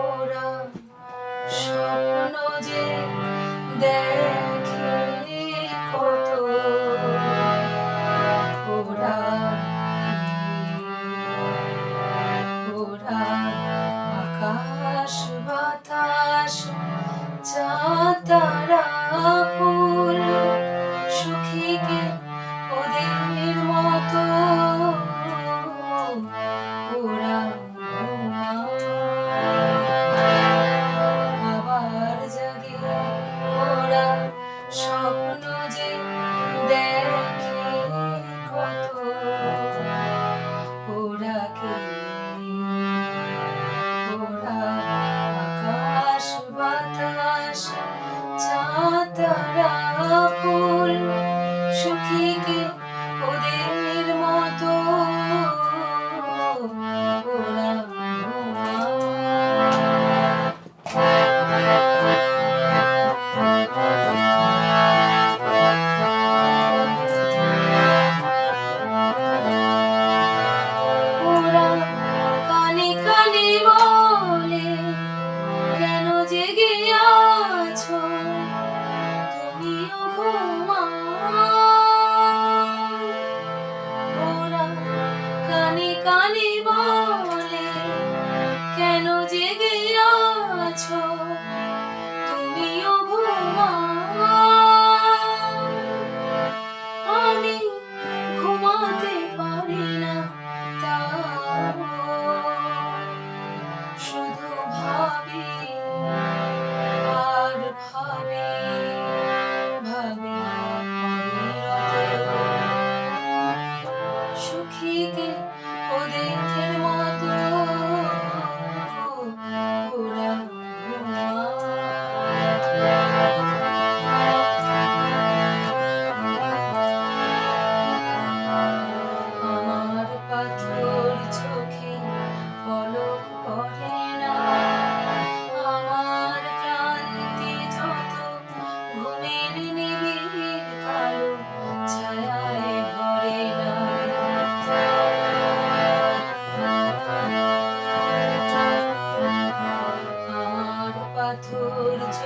ওরা স্বপ্ন যে দেয় amor. oh you.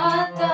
Tata.